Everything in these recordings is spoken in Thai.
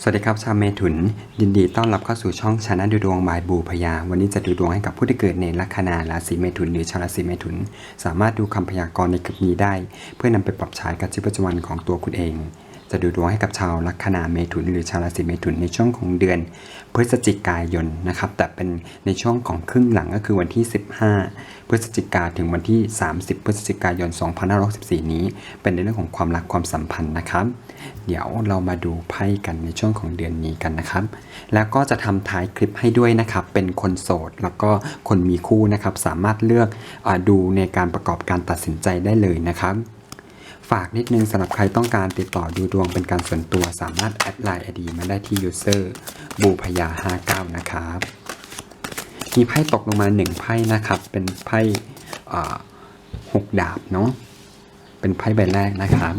สวัสดีครับชาวเมถุน ยินดีต้อนรับเข้าสู่ช่องชานะดูดวงบายบูพยา วันนี้จะดูดวงให้กับผู้ที่เกิดในลัคนาราศีเมถุนหรือชาวราศีเมถุน สามารถดูคำพยากรณ์ในคลิปนี้ได้ เพื่อนำไปปรับใช้กับชีวิตประจำวันของตัวคุณเอง จะดูดวงให้กับชาวลัคนาเมถุน หรือชาวราศีเมถุนในช่วงของเดือน พฤศจิกายนนะครับแต่เป็นในช่วงของครึ่งหลังก็คือวันที่ 15 พฤศจิกาถึงวันที่ 30 พฤศจิกายน 2564 นี้ เป็นในเรื่องของความรักความสัมพันธ์นะครับ เดี๋ยวเรามาดูไพ่กันในช่วงของเดือนนี้กันนะครับ แล้วก็จะทำท้ายคลิปให้ด้วยนะครับ เป็นคนโสด แล้วก็คนมีคู่นะครับ สามารถเลือกอดูในการประกอบการตัดสินใจได้เลยนะครับฝากนิดนึงสำหรับใครต้องการติดต่อดูดวงเป็นการส่วนตัวสามารถแอดไลน์ไอดีมาได้ที่ user บูพยา59 นะครับ มีไพ่ตกลงมาหนึ่งไพ่นะครับ เป็นไพ่หกดาบเนาะเป็นไพ่ใบแรกนะครับ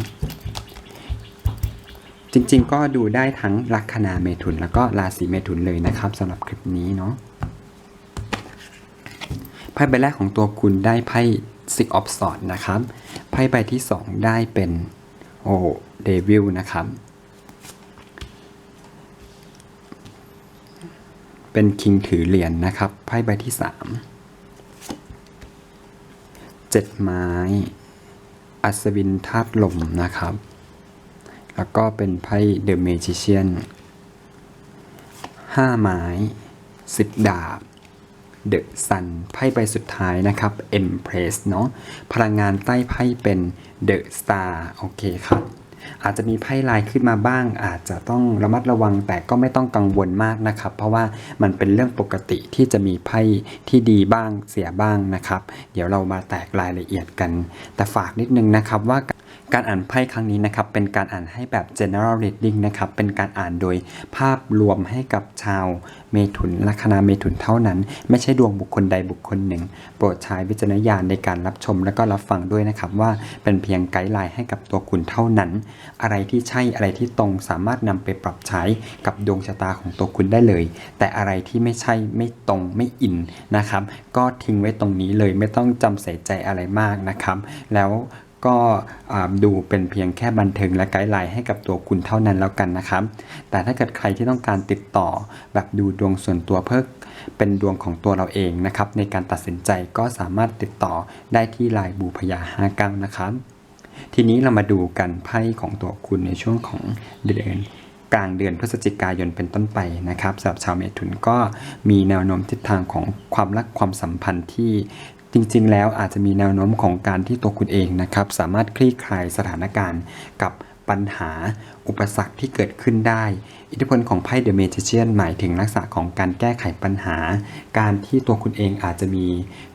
จริงๆ ก็ดูได้ทั้งลัคนาเมถุน แล้วก็ราศีเมถุนเลยนะครับสำหรับคลิปนี้เนาะไพ่ใบแรกของตัวคุณได้ไพ่ Six of Swords นะครับไพ่ใบที่ 2 ได้เป็นโอเดวิลนะครับ เป็นคิงถือเหรียญนนะครับไพ่ใบที่3เจ็ดไม้ อัศวินธาตุลมนะครับ แล้วก็เป็นไพ่เดอะเมจิเชียนห้าไม้สิบดาบเดอะซันไพ่ใบสุดท้ายนะครับ Empress เนาะพลังงานใต้ไพ่เป็น The Star โอเคครับ อาจจะมีไพ่ลายขึ้นมาบ้าง อาจจะต้องระมัดระวังแต่ก็ไม่ต้องกังวลมากนะครับ เพราะว่ามันเป็นเรื่องปกติที่จะมีไพ่ที่ดีบ้างเสียบ้างนะครับ เดี๋ยวเรามาแตกรายละเอียดกัน แต่ฝากนิดนึงนะครับว่า การอ่านไพ่ครั้งนี้นะครับเป็นการอ่านให้แบบ general reading นะครับเป็นการอ่านโดยภาพรวมให้กับชาวเมถุนลัคนาเมถุนเท่านั้น ไม่ใช่ดวงบุคคลใดบุคคลหนึ่ง โปรดใช้วิจารณญาณในการรับชมและก็รับฟังด้วยนะครับว่าเป็นเพียงไกด์ไลน์ให้กับตัวคุณเท่านั้น อะไรที่ใช่อะไรที่ตรงสามารถนำไปปรับใช้กับดวงชะตาของตัวคุณได้เลย แต่อะไรที่ไม่ใช่ไม่ตรงไม่อินนะครับ ก็ทิ้งไว้ตรงนี้เลยไม่ต้องจำใส่ใจอะไรมากนะครับ แล้ว ก็ดูเป็นเพียงแค่บันเทิงและไกด์ไลน์ให้กับตัวคุณเท่านั้นแล้วกันนะครับ แต่ถ้าเกิดใครที่ต้องการติดต่อแบบดูดวงส่วนตัวเพื่อเป็นดวงของตัวเราเองนะครับ ในการตัดสินใจก็สามารถติดต่อได้ที่ไลน์บูพยา59นะครับ ทีนี้เรามาดูกันไพ่ของตัวคุณในช่วงของเดือนกลางเดือนพฤศจิกายนเป็นต้นไปนะครับสำหรับชาวเมถุนก็มีแนวโน้มทิศทางของความรักความสัมพันธ์ที่ จริงๆ แล้วอาจจะมีแนวโน้มของการที่ตัวคุณเองนะครับ สามารถคลี่คลายสถานการณ์กับปัญหาอุปสรรคที่เกิดขึ้นได้ อิทธิพลของไพ่เดอะเมจิเชียนหมายถึงลักษณะของการแก้ไขปัญหา การที่ตัวคุณเองอาจจะมี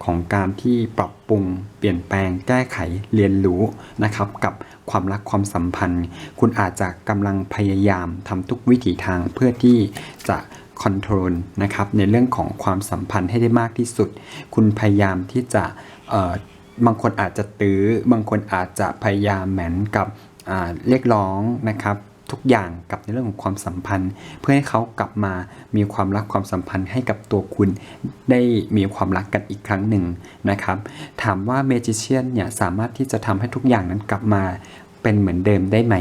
ของการที่ปรับปรุง เปลี่ยนแปลง แก้ไขเรียนรู้นะครับ กับความรักความสัมพันธ์ คุณอาจจะกำลังพยายามทำทุกวิถีทางเพื่อที่จะ คอนโทรลนะครับในเรื่องของความสัมพันธ์ให้ได้มากที่สุด คุณพยายามที่จะบางคนอาจจะตื้อบางคนอาจจะพยายามเหมือนกับเรียกร้องนะครับทุกอย่างกับในเรื่องของความสัมพันธ์ เพื่อให้เขากลับมามีความรักความสัมพันธ์ให้กับตัวคุณได้มีความรักกันอีกครั้งหนึ่งนะครับ ถามว่าเมจิเชียนเนี่ยสามารถที่จะทำให้ทุกอย่างนั้นกลับมา เป็นเหมือนเดิมได้ไหม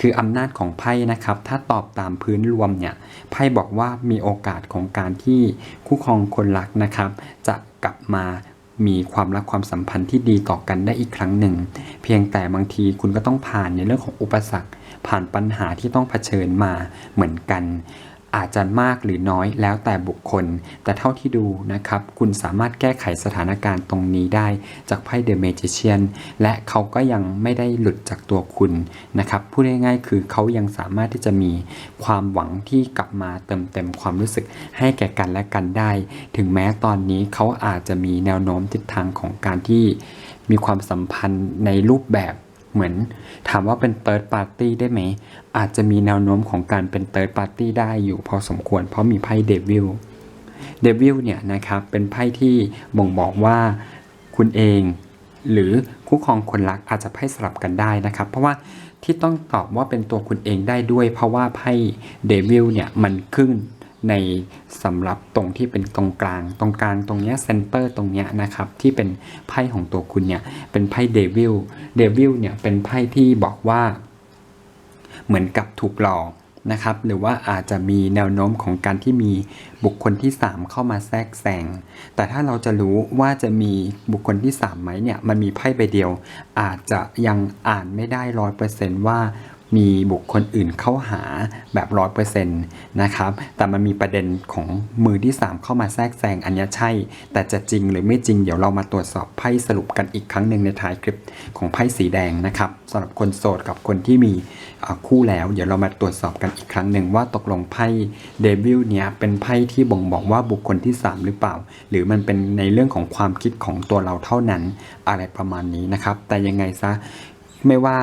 คืออำนาจของไพ่นะครับ ถ้าตอบตามพื้นรวมเนี่ย ไพ่บอกว่ามีโอกาสของการที่คู่ครองคนรักนะครับ จะกลับมามีความรักความสัมพันธ์ที่ดีต่อกันได้อีกครั้งหนึ่ง เพียงแต่บางทีคุณก็ต้องผ่านในเรื่องของอุปสรรค ผ่านปัญหาที่ต้องเผชิญมาเหมือนกัน อาจจะมากหรือน้อยแล้วแต่บุคคล แต่เท่าที่ดูนะครับ คุณสามารถแก้ไขสถานการณ์ตรงนี้ได้จากไพ่เดอะเมจิเชียนและเขาก็ยังไม่ได้หลุดจากตัวคุณนะครับ พูดง่ายๆคือเขายังสามารถที่จะมีความหวังที่กลับมาเติมเต็มความรู้สึกให้แก่กันและกันได้ ถึงแม้ตอนนี้เขาอาจจะมีแนวโน้มทิศทางของการที่มีความสัมพันธ์ในรูปแบบ เหมือนถามว่าเป็น third party ได้ไหม อาจจะมีแนวโน้มของการเป็น third party ได้อยู่พอสมควร เพราะมีไพ่เดวิลเดวิลเนี่ยนะครับเป็นไพ่ที่บ่งบอกว่าคุณเอง หรือคู่ครองคนรักอาจจะไพ่สลับกันได้นะครับ เพราะว่าที่ต้องตอบว่าเป็นตัวคุณเองได้ด้วย เพราะว่าไพ่เดวิลเนี่ยมันขึ้น ในสำหรับตรงที่เป็นตรงกลาง ตรงกลางตรงเนี้ยเซนเตอร์ตรงเนี้ยนะครับ ที่เป็นไพ่ของตัวคุณเนี่ย เป็นไพ่เดวิลเดวิลเนี่ยเป็นไพ่ที่บอกว่า เหมือนกับถูกหลอกนะครับ หรือว่าอาจจะมีแนวโน้มของการที่มีบุคคลที่ 3 เข้ามาแทรกแซง แต่ถ้าเราจะรู้ว่าจะมีบุคคลที่3ไหมเนี่ย มันมีไพ่ใบเดียว อาจจะยังอ่านไม่ได้ร้อยเปอร์เซนต์ว่า มีบุคคลอื่นเข้าหาแบบร้อยเปอร์เซ็นต์นะครับ แต่มันมีประเด็นของมือที่ 3 เข้ามาแทรกแซงอันเนี้ใช่ แต่จะจริงหรือไม่จริงเดี๋ยวเรามาตรวจสอบไพ่สรุปกันอีกครั้งหนึ่งในท้ายคลิปของไพ่สีแดงนะครับสำหรับคนโสดกับคนที่มีคู่แล้วเดี๋ยวเรามาตรวจสอบกันอีกครั้งหนึ่งว่าตกลงไพ่เดบิวต์เนี้ยเป็นไพ่ที่บ่งบอกว่าบุคคลที่ 3 หรือเปล่า หรือมันเป็นในเรื่องของความคิดของตัวเราเท่านั้น อะไรประมาณนี้นะครับ แต่ยังไงซะไม่ว่า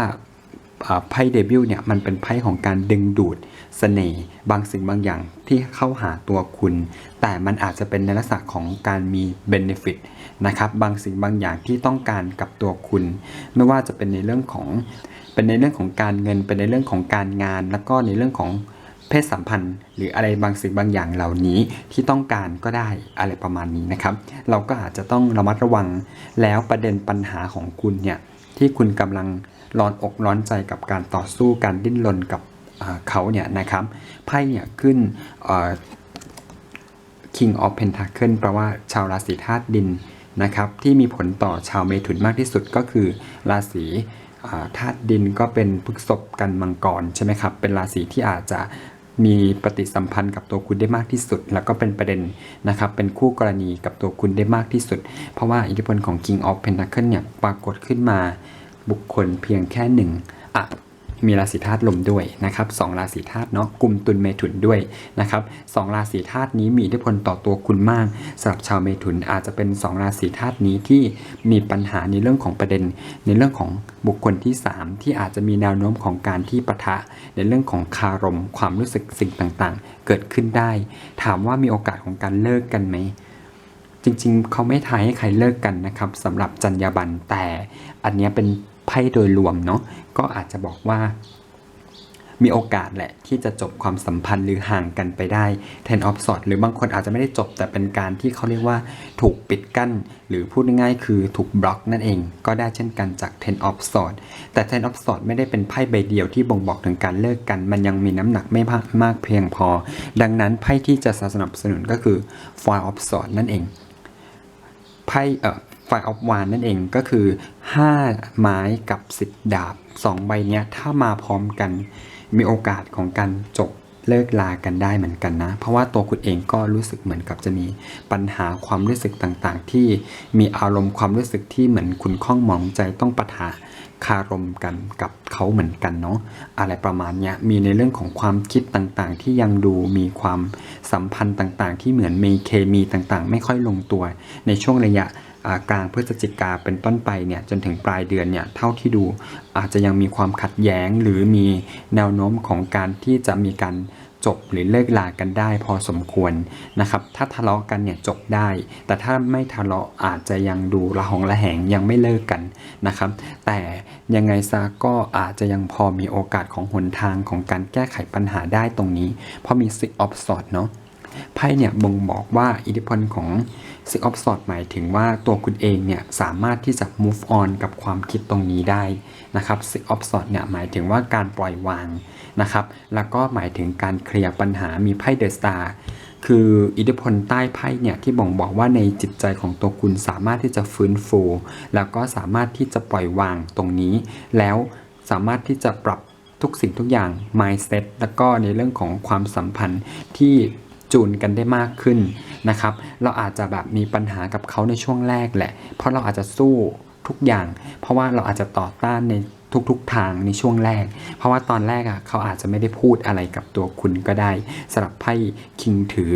ไพ่เดบิวต์เนี่ยมันเป็นไพ่ของการดึงดูดเสน่ห์บางสิ่งบางอย่างที่เข้าหาตัวคุณ แต่มันอาจจะเป็นในลักษณะของการมีเบนฟิตนะครับบางสิ่งบางอย่างที่ต้องการกับตัวคุณ ไม่ว่าจะเป็นในเรื่องของเป็นในเรื่องของการเงิน เป็นในเรื่องของการงาน แล้วก็ในเรื่องของเพศสัมพันธ์ หรืออะไรบางสิ่งบางอย่างเหล่านี้ที่ต้องการก็ได้อะไรประมาณนี้นะครับ เราก็อาจจะต้องระมัดระวังแล้วประเด็นปัญหาของคุณเนี่ยที่คุณกำลัง ร้อนอกร้อนใจกับการต่อสู้การดิ้นรนกับเขาเนี่ยนะครับไพ่เนี่ยขึ้นเอ่อ King of Pentacle แปลว่าชาวราศีธาตุดินนะครับที่มีผลต่อชาวเมถุนมากที่สุดก็คือราศีธาตุดินก็เป็นพฤษภกันมังกรใช่ไหมครับเป็นราศีที่อาจจะมีปฏิสัมพันธ์กับตัวคุณได้มากที่สุด แล้วก็เป็นประเด็นนะครับเป็นคู่กรณีกับตัวคุณได้มากที่สุด เพราะว่าอิทธิพลของ King of Pentacle เนี่ยปรากฏขึ้นมา บุคคลเพียงแค่หนึ่งอะมีราศีธาตุลมด้วยนะครับสองราศีธาตุเนาะกลุ่มตุลเมถุนด้วยนะครับสองราศีธาตุนี้มีอิทธิพลต่อตัวคุณมากสำหรับชาวเมถุนอาจจะเป็นสองราศีธาตุนี้ที่มีปัญหาในเรื่องของประเด็น ในเรื่องของบุคคลที่ 3 ที่อาจจะมีแนวโน้มของการที่ปะทะ ในเรื่องของคารม ความรู้สึกสิ่งต่างๆ เกิดขึ้นได้ ถามว่ามีโอกาสของการเลิกกันไหมจริงๆ เขาไม่ทายให้ใครเลิกกันนะครับสำหรับจรรยาบรรณแต่อันนี้เป็น ไพ่โดยรวมเนาะก็อาจจะบอกว่า มีโอกาสแหละที่จะจบความสัมพันธ์หรือห่างกันไปได้ Ten of Swords หรือบางคนอาจจะไม่ได้จบแต่เป็นการที่เขาเรียกว่าถูกปิดกั้น หรือพูดง่ายๆคือถูกบล็อกนั่นเอง ก็ได้เช่นกันจาก Ten of Swords แต่ Ten of Swords ไม่ได้เป็นไพ่ใบเดียวที่บ่งบอกถึงการเลิกกัน มันยังมีน้ำหนักไม่มากมากเพียงพอ ดังนั้นไพ่ที่จะสนับสนุนก็คือ Four of Swords นั่นเองไพ่เอ่อ ไฟออฟวานนั่นเองก็คือ 5 ไม้กับ 10 ดาบ 2 ใบเนี้ยถ้ามาพร้อมกันมีโอกาสของการจบเลิกลากันได้เหมือนกันนะ เพราะว่าตัวคุณเองก็รู้สึกเหมือนกับจะมีปัญหาความรู้สึกต่างๆ ที่มีอารมณ์ความรู้สึกที่เหมือนคุณข้องหมองใจต้องปะทะคารมกันกับเขาเหมือนกันเนาะอะไรประมาณเนี้ยมีในเรื่องของความคิดต่างๆ ที่ยังดูมีความสัมพันธ์ต่างๆ ที่เหมือนมีเคมีต่างๆ ไม่ค่อยลงตัวในช่วงระยะกลางพฤศจิกาเป็นต้นไปเนี่ยจนถึงปลายเดือนเนี่ยเท่าที่ดูอาจจะยังมีความขัดแย้งหรือมีแนวโน้มของการที่จะมีการจบหรือเลิกลากันได้พอสมควรนะครับ ถ้าทะเลาะกันเนี่ยจบได้ แต่ถ้าไม่ทะเลาะอาจจะยังดูระหองระแหงยังไม่เลิกกันนะครับ แต่ยังไงซะก็อาจจะยังพอมีโอกาสของหนทางของการแก้ไขปัญหาได้ตรงนี้ เพราะมี Six of Swords เนาะไพ่เนี่ยบ่งบอกว่าอิทธิพลของ Six of Swords หมายถึงว่าตัวคุณเองเนี่ยสามารถที่จะ move on กับความคิดตรงนี้ได้นะครับ Six of Swords เนี่ยหมายถึงว่าการปล่อยวางนะครับ แล้วก็หมายถึงการเคลียร์ปัญหามีไพ่เดอะสตาร์คืออิทธิพลใต้ไพ่เนี่ยที่บ่งบอกว่าในจิตใจของตัวคุณสามารถที่จะฟื้นฟู แล้วก็สามารถที่จะปล่อยวางตรงนี้ แล้วสามารถที่จะปรับทุกสิ่งทุกอย่าง mindset แล้วก็ในเรื่องของความสัมพันธ์ที่ จูนกันได้มากขึ้นนะครับ เราอาจจะแบบมีปัญหากับเขาในช่วงแรกแหละ เพราะเราอาจจะสู้ทุกอย่าง เพราะว่าเราอาจจะต่อต้านในทุกๆทางในช่วงแรก เพราะว่าตอนแรกอะเขาอาจจะไม่ได้พูดอะไรกับตัวคุณก็ได้สำหรับไพ่คิงถือ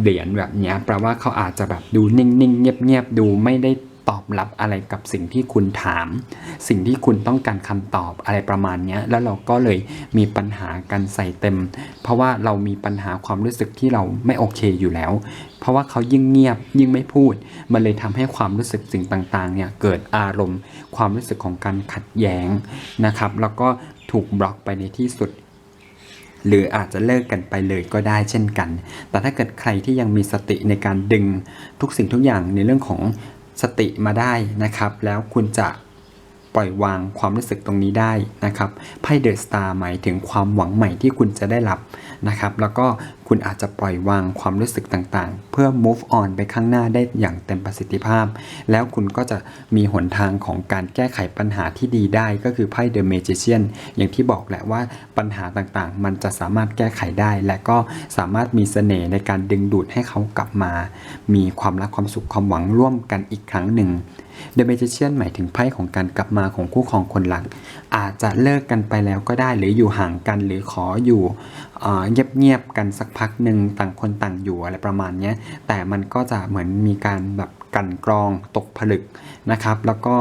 เหรียญแบบนี้แปลว่าเขาอาจจะแบบดูนิ่งๆเงียบๆดูไม่ได้ ตอบรับอะไรกับสิ่งที่คุณถาม สิ่งที่คุณต้องการคำตอบอะไรประมาณนี้แล้วเราก็เลยมีปัญหากันใส่เต็ม เพราะว่าเรามีปัญหาความรู้สึกที่เราไม่โอเคอยู่แล้ว เพราะว่าเขายิ่งเงียบยิ่งไม่พูด มันเลยทำให้ความรู้สึกสิ่งต่างๆเนี่ยเกิดอารมณ์ ความรู้สึกของการขัดแย้งนะครับ แล้วก็ถูกบล็อกไปในที่สุดหรืออาจจะเลิกกันไปเลยก็ได้เช่นกัน แต่ถ้าเกิดใครที่ยังมีสติในการดึงทุกสิ่งทุกอย่างในเรื่องของ สติมาได้นะครับ แล้วคุณจะ ปล่อยวางความรู้สึกตรงนี้ได้นะครับไพ่เดอะสตาร์หมายถึงความหวังใหม่ที่คุณจะได้รับนะครับ แล้วก็คุณอาจจะปล่อยวางความรู้สึกต่างๆ เพื่อ move on ไปข้างหน้าได้อย่างเต็มประสิทธิภาพ แล้วคุณก็จะมีหนทางของการแก้ไขปัญหาที่ดีได้ก็คือไพ่ The Magician อย่างที่บอกแหละว่าปัญหาต่างๆ มันจะสามารถแก้ไขได้ และก็สามารถมีเสน่ห์ในการดึงดูดให้เขากลับมา มีความรักความสุขความหวังร่วมกันอีกครั้งหนึ่ง The Magician หมายถึงไพ่ของการกลับมาของคู่ครองคนรัก อาจจะเลิกกันไปแล้วก็ได้หรืออยู่ห่างกันหรือขออยู่เเงียบๆกันสักพักหนึ่งต่างคนต่างอยู่อะไรประมาณนี้แต่มันก็จะเหมือนมีการแบบกันกรองตกผลึกนะครับ แล้วก็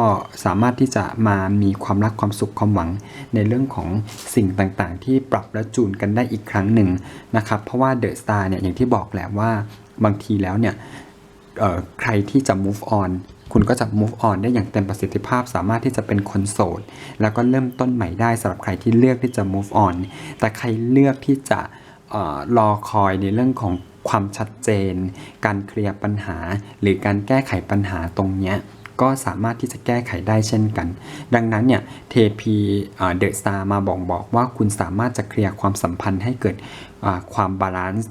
สามารถที่จะมามีความรักความสุขความหวัง ในเรื่องของสิ่งต่างๆ ที่ปรับและจูนกันได้อีกครั้งหนึ่งนะครับ เพราะว่าเดอะสตาร์เนี่ยอย่างที่บอกแหละว่าบางทีแล้วเนี่ยใครที่จะ move on คุณก็จะ move on ได้อย่างเต็มประสิทธิภาพ สามารถที่จะเป็นคนโสด แล้วก็เริ่มต้นใหม่ได้สำหรับใครที่เลือกที่จะ move on แต่ใครเลือกที่จะเออรอคอยในเรื่องของความชัดเจน การเคลียร์ปัญหา หรือการแก้ไขปัญหาตรงเนี้ยก็สามารถที่จะแก้ไขได้เช่นกัน ดังนั้นเนี่ยเทพีเดอะสตาร์มาบอกบอกว่าคุณสามารถจะเคลียร์ความสัมพันธ์ให้เกิดความบาลานซ์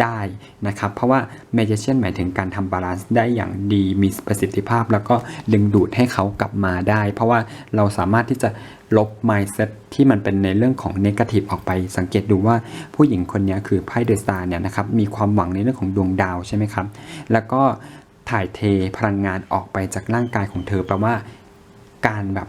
ได้นะครับ เพราะว่า Magician หมายถึงการทำบาลานซ์ได้อย่างดีมีประสิทธิภาพ แล้วก็ดึงดูดให้เขากลับมาได้ เพราะว่าเราสามารถที่จะลบ mindset ที่มันเป็นในเรื่องของ negative ออกไป สังเกตดูว่าผู้หญิงคนนี้คือไพ่เดอะสตาร์เนี่ยนะครับมีความหวังในเรื่องของดวงดาวใช่ไหมครับ แล้วก็ถ่ายเทพลังงานออกไปจากร่างกายของเธอแปลว่าการแบบ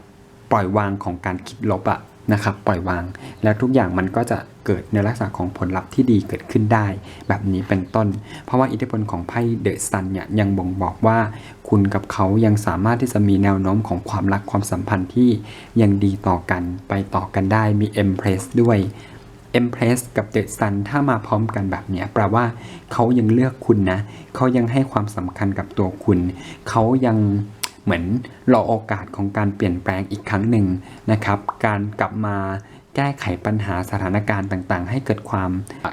ปล่อยวางของการคิดลบอะนะครับปล่อยวางแล้วทุกอย่างมันก็จะ เกิดในลักษณะของผลลัพธ์ที่ดีเกิดขึ้นได้ แบบนี้เป็นต้น เพราะว่าอิทธิพลของไพ่เดอะซันเนี่ยยังบ่งบอกว่า คุณกับเขายังสามารถที่จะมีแนวโน้มของความรักความสัมพันธ์ที่ยังดีต่อกันไปต่อกันได้มี Empress ด้วย Empress กับ The Sun ถ้ามาพร้อมกันแบบนี้แปลว่าเขายังเลือกคุณนะ เขายังให้ความสำคัญกับตัวคุณ เขายังเหมือนรอโอกาสของการเปลี่ยนแปลงอีกครั้งหนึ่งนะครับ การกลับมา แก้ไขปัญหาสถานการณ์ต่างๆ ให้เกิดความ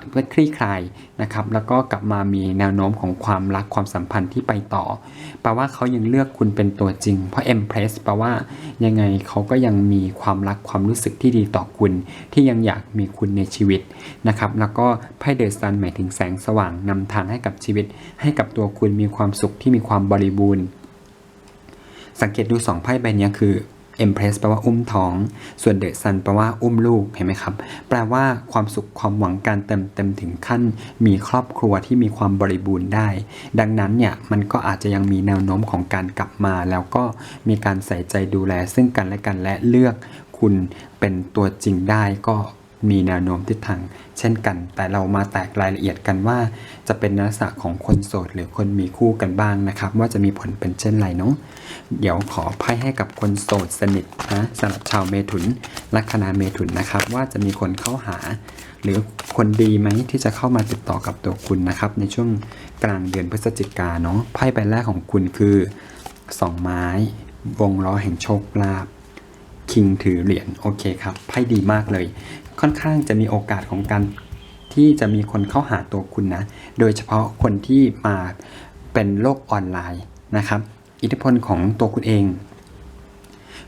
เพื่อคลี่คลายนะครับ แล้วก็กลับมามีแนวโน้มของความรักความสัมพันธ์ที่ไปต่อ แปลว่าเขายังเลือกคุณเป็นตัวจริง เพราะ Empress แปลว่ายังไงเขาก็ยังมีความรักความรู้สึกที่ดีต่อคุณ ที่ยังอยากมีคุณในชีวิตนะครับ แล้วก็ไพ่เดอะซันหมายถึงแสงสว่างนำทางให้กับชีวิต ให้กับตัวคุณมีความสุขที่มีความบริบูรณ์ สังเกตดูสองไพ่ใบนี้คือ Empress แปลว่าอุ้มท้อง ส่วน The Sun แปลว่าอุ้มลูก เห็นไหมครับ แปลว่าความสุขความหวังการเต็มเต็มถึงขั้น มีครอบครัวที่มีความบริบูรณ์ได้ ดังนั้นเนี่ยมันก็อาจจะยังมีแนวโน้มของการกลับมา แล้วก็มีการใส่ใจดูแล ซึ่งกันและกันและเลือกคุณเป็นตัวจริงได้ก็มีแนวโน้มทิศทางเช่นกัน แต่เรามาแตกรายละเอียดกันว่า จะเป็นลักษณะของคนโสดหรือคนมีคู่กันบ้างนะครับ ว่าจะมีผลเป็นเช่นไรเนาะ เดี๋ยวขอไพ่ให้กับคนโสดสนิทนะสำหรับชาวเมถุนลัคนาเมถุนนะครับ ว่าจะมีคนเข้าหา หรือคนดีไหมที่จะเข้ามาติดต่อกับตัวคุณนะครับ ในช่วงกลางเดือนพฤศจิกาเนาะไพ่ใบแรกของคุณคือสองไม้ วงล้อแห่งโชคลาภคิงถือเหรียญโอเคครับไพ่ดีมากเลย ค่อนข้างจะมีโอกาสของการที่จะมีคนเข้าหาตัวคุณนะ โดยเฉพาะคนที่มาเป็นโลกออนไลน์นะครับ อิทธิพลของตัวคุณเอง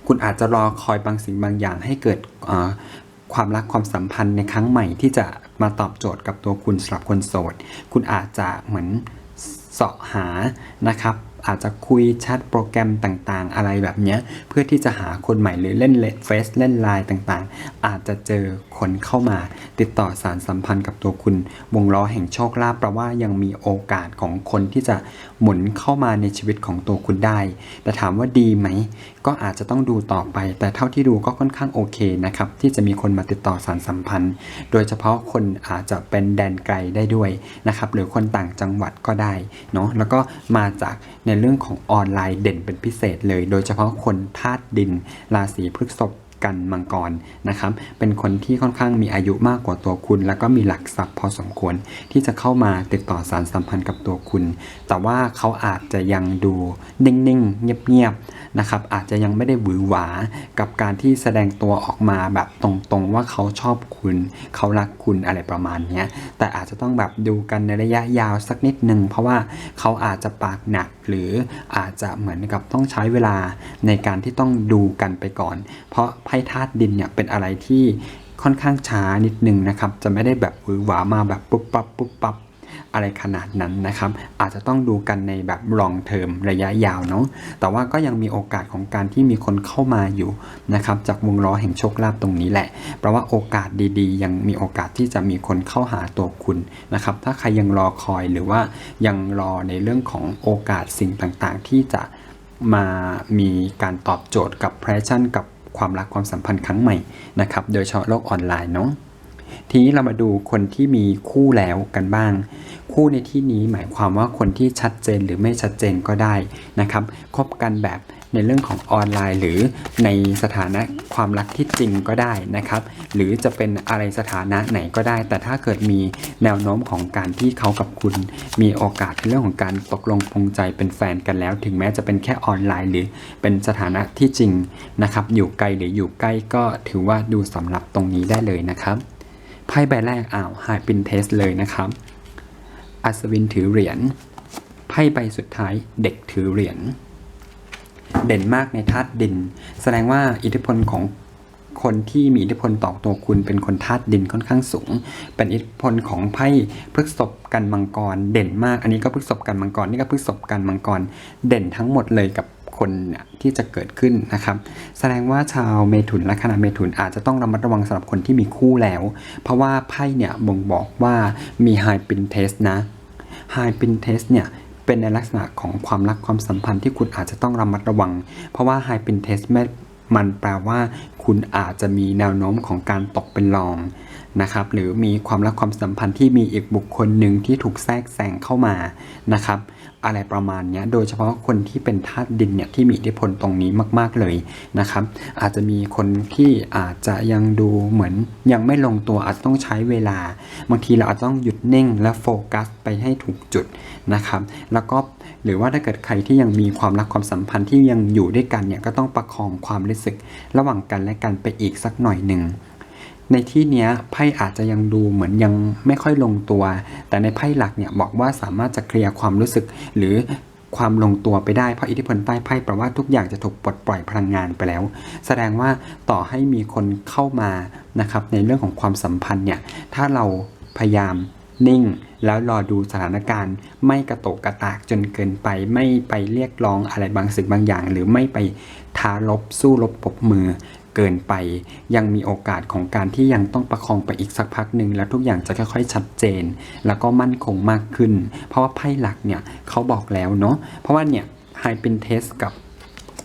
คุณอาจจะรอคอยบางสิ่งบางอย่างให้เกิดความรักความสัมพันธ์ในครั้งใหม่ที่จะมาตอบโจทย์กับตัวคุณสำหรับคนโสด คุณอาจจะเหมือนเสาะหานะครับ อาจจะคุยแชทโปรแกรมต่างๆ อะไรแบบเนี้ยเพื่อที่จะหาคนใหม่หรือเล่นเฟซเล่นไลน์ต่างๆ อาจจะเจอคนเข้ามา ติดต่อสารสัมพันธ์กับตัวคุณวงล้อแห่งโชคลาภแปลว่ายังมีโอกาสของคนที่จะ หมุนเข้ามาในชีวิตของตัวคุณได้ แต่ถามว่าดีไหม ก็อาจจะต้องดูต่อไป แต่เท่าที่ดูก็ค่อนข้างโอเคนะครับ ที่จะมีคนมาติดต่อสารสัมพันธ์ โดยเฉพาะคนอาจจะเป็นแดนไกลได้ด้วยนะครับ หรือคนต่างจังหวัดก็ได้เนาะ แล้วก็มาจากในเรื่องของออนไลน์เด่นเป็นพิเศษเลย โดยเฉพาะคนธาตุดิน ราศีพฤษภ กันมังกรนะครับ เป็นคนที่ค่อนข้างมีอายุมากกว่าตัวคุณ แล้วก็มีหลักทรัพย์พอสมควร ที่จะเข้ามาติดต่อสารสัมพันธ์กับตัวคุณ แต่ว่าเขาอาจจะยังดูนิ่งๆ เงียบๆนะครับ อาจจะยังไม่ได้หวือหวากับการที่แสดงตัวออกมาแบบตรงๆว่าเขาชอบคุณ เขารักคุณอะไรประมาณนี้แต่อาจจะต้องแบบดูกันในระยะยาวสักนิดนึงเพราะว่าเขาอาจจะปากหนักหรืออาจจะเหมือนกับต้องใช้เวลาในการที่ต้องดูกันไปก่อน เพราะไพ่ธาตุดินเนี่ยเป็นอะไรที่ค่อนข้างช้านิดนึงนะครับ จะไม่ได้แบบหวือหวามาแบบปุ๊บปั๊บปุ๊บปั๊บ อะไรขนาดนั้นนะครับ อาจจะต้องดูกันในแบบลองเทอมระยะยาวเนาะแต่ว่าก็ยังมีโอกาสของการที่มีคนเข้ามาอยู่นะครับจากวงล้อแห่งโชคลาภตรงนี้แหละ เพราะว่าโอกาสดีๆ ยังมีโอกาสที่จะมีคนเข้าหาตัวคุณนะครับ ถ้าใครยังรอคอยหรือว่ายังรอในเรื่องของโอกาสสิ่งต่างๆ ที่จะมามีการตอบโจทย์กับแพชชั่นกับความรักความสัมพันธ์ครั้งใหม่นะครับ โดยเฉพาะโลกออนไลน์เนาะ ทีนี้เรามาดูคนที่มีคู่แล้วกันบ้าง คู่ในที่นี้หมายความว่าคนที่ชัดเจนหรือไม่ชัดเจนก็ได้นะครับคบกันแบบในเรื่องของออนไลน์ หรือในสถานะความรักที่จริงก็ได้นะครับ หรือจะเป็นอะไรสถานะไหนก็ได้ แต่ถ้าเกิดมีแนวโน้มของการที่เขากับคุณ มีโอกาสในเรื่องของการตกลงปรงใจเป็นแฟนกันแล้ว ถึงแม้จะเป็นแค่ออนไลน์ หรือเป็นสถานะที่จริงนะครับ อยู่ไกลหรืออยู่ใกล้ก็ถือว่าดูสำหรับตรงนี้ได้เลยนะครับ ไพ่ใบแรกอ้าวหายเปินเทสเลยนะครับ อัศวินถือเหรียญไพ่ใบสุดท้ายเด็กถือเหรียญเด่นมากในธาตุดิน แสดงว่าอิทธิพลของคนที่มีอิทธิพลต่อตัวคุณเป็นคนธาตุดินค่อนข้างสูง เป็นอิทธิพลของไพ่พฤษภกันมังกร เด่นมาก อันนี้ก็พฤษภกันมังกร นี่ก็พฤษภกันมังกร เด่นทั้งหมดเลยกับ คนที่จะเกิดขึ้นนะครับ แสดงว่าชาวเมถุนและคณะเมถุนอาจจะต้องระมัดระวังสำหรับคนที่มีคู่แล้ว เพราะว่าไพ่เนี่ยบ่งบอกว่ามีไฮปินเทสนะไฮปินเทสเนี่ยเป็นในลักษณะของความรักความสัมพันธ์ที่คุณอาจจะต้องระมัดระวัง เพราะว่าไฮปินเทสแมันแปลว่าคุณอาจจะมีแนวโน้มของการตกเป็นรองนะครับ หรือมีความรักความสัมพันธ์ที่มีอีกบุคคลหนึ่งที่ถูกแทรกแซงเข้ามานะครับ อะไรประมาณเนี้ยโดยเฉพาะคนที่เป็นธาตุดินเนี่ยที่มีอิทธิพลตรงนี้มาก ๆเลยนะครับ อาจจะมีคนที่อาจจะยังดูเหมือนยังไม่ลงตัวอาจจะต้องใช้เวลา บางทีเราอาจจะต้องหยุดนิ่งและโฟกัสไปให้ถูกจุดนะครับ แล้วก็หรือว่าถ้าเกิดใครที่ยังมีความรักความสัมพันธ์ที่ยังอยู่ด้วยกันเนี่ยก็ต้องประคองความรู้สึก ระหว่างกันและกันไปอีกสักหน่อยหนึ่ง ในที่เนี้ยไพ่อาจจะยังดูเหมือนยังไม่ค่อยลงตัว แต่ในไพ่หลักเนี่ยบอกว่าสามารถจะเคลียร์ความรู้สึก หรือความลงตัวไปได้เพราะอิทธิพลใต้ไพ่แปลว่าทุกอย่างจะถูกปลดปล่อยพลังงานไปแล้ว แสดงว่าต่อให้มีคนเข้ามานะครับในเรื่องของความสัมพันธ์เนี่ยถ้าเราพยายามนิ่งแล้วรอดูสถานการณ์ ไม่กระโตกกระตากจนเกินไป ไม่ไปเรียกร้องอะไรบางสิ่งบางอย่าง หรือไม่ไปท้าลบสู้รบปบมือ เกินไป ยังมีโอกาสของการที่ยังต้องประคองไปอีกสักพักหนึ่งแล้วทุกอย่างจะค่อยๆชัดเจน แล้วก็มั่นคงมากขึ้น เพราะว่าไพ่หลักเนี่ยเขาบอกแล้วเนาะเพราะว่าเนี่ยไฮเป็นเทสกับ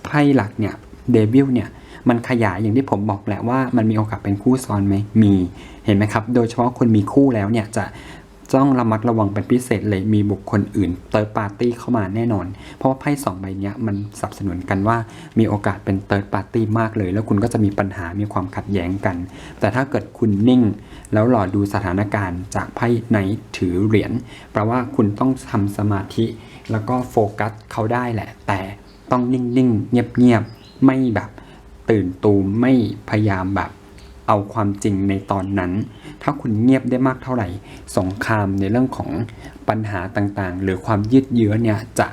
ไพ่หลักเนี่ยเดบิวเนี่ยมันขยายอย่างที่ผมบอกแหละว่ามันมีโอกาสเป็นคู่ซ้อนไหมมีเห็นไหมครับ โดยเฉพาะคนมีคู่แล้วเนี่ยจะ ต้องระมัดระวังเป็นพิเศษเลยมีบุคคลอื่นเติร์ดปาร์ตี้เข้ามาแน่นอน เพราะว่าไพ่สองใบนี้มันสนับสนุนกันว่ามีโอกาสเป็นเติร์ดปาร์ตี้มากเลย แล้วคุณก็จะมีปัญหามีความขัดแย้งกัน แต่ถ้าเกิดคุณนิ่ง แล้วรอดูสถานการณ์จากไพ่ไหนถือเหรียญแปลว่าคุณต้องทำสมาธิ แล้วก็โฟกัสเขาได้แหละ แต่ต้องนิ่งๆเงียบๆไม่แบบตื่นตูมไม่พยายามแบบ เอาความจริงในตอนนั้น ถ้าคุณเงียบได้มากเท่าไหร่ สงครามในเรื่องของปัญหาต่างๆ หรือความยืดเยื้อเนี่ยจะ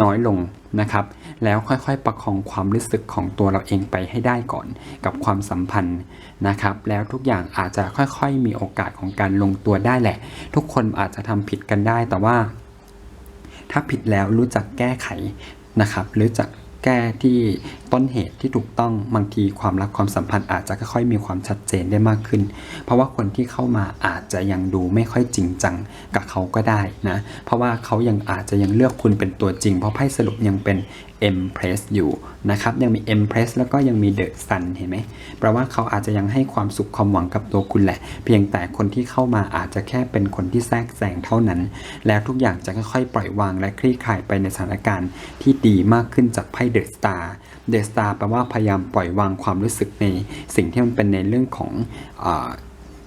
น้อยลงนะครับ แล้วค่อยๆประคองความรู้สึกของตัวเราเองไปให้ได้ก่อนกับความสัมพันธ์นะครับ แล้วทุกอย่างอาจจะค่อยๆมีโอกาสของการลงตัวได้แหละ ทุกคนอาจจะทำผิดกันได้แต่ว่า ถ้าผิดแล้วรู้จักแก้ไขนะครับรู้จัก แก้ที่ต้นเหตุที่ถูกต้องบางทีความรักความสัมพันธ์อาจจะค่อยๆมีความชัดเจนได้มากขึ้น เพราะว่าคนที่เข้ามาอาจจะยังดูไม่ค่อยจริงจังกับเขาก็ได้นะเพราะว่าเขายังอาจจะยังเลือกคุณเป็นตัวจริง เพราะไพ่สรุปยังเป็น Empress อยู่นะครับยังมี Empress แล้วก็ยังมี The Sun เห็นไหมแปลว่าเขาอาจจะยังให้ความสุขความหวังกับตัวคุณแหละ เพียงแต่คนที่เข้ามาอาจจะแค่เป็นคนที่แทรกแซงเท่านั้น แล้วทุกอย่างจะค่อยๆปล่อยวางและคลี่คลายไปในสถานการณ์ที่ดีมากขึ้นจากไพ่ The Star The Star แปลว่าพยายามปล่อยวางความรู้สึกในสิ่งที่มันเป็นในเรื่องของ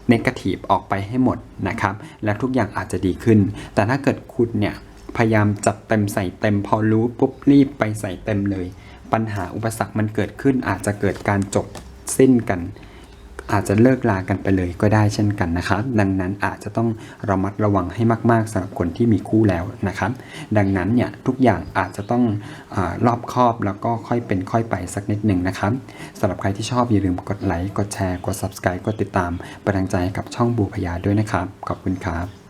เนกาทีฟออกไปให้หมดนะครับ และทุกอย่างอาจจะดีขึ้น แต่ถ้าเกิดคุณเนี่ย พยายามจัดเต็มใส่เต็มพอรู้ปุ๊บรีบไปใส่เต็มเลย ปัญหาอุปสรรคมันเกิดขึ้นอาจจะเกิดการจบสิ้นกัน อาจจะเลิกลากันไปเลยก็ได้เช่นกันนะครับ ดังนั้นอาจจะต้องระมัดระวังให้มากๆสำหรับคนที่มีคู่แล้วนะครับ ดังนั้นเนี่ยทุกอย่างอาจจะต้องอรอบคอบแล้วก็ค่อยเป็นค่อยไปสักนิดหนึ่งนะครับสำหรับใครที่ชอบอย่าลืมกดไลค์กดแชร์กด subscribe กดติดตามเป็นกำลังใจให้กับช่องบูพยาด้วยนะครับขอบคุณครับ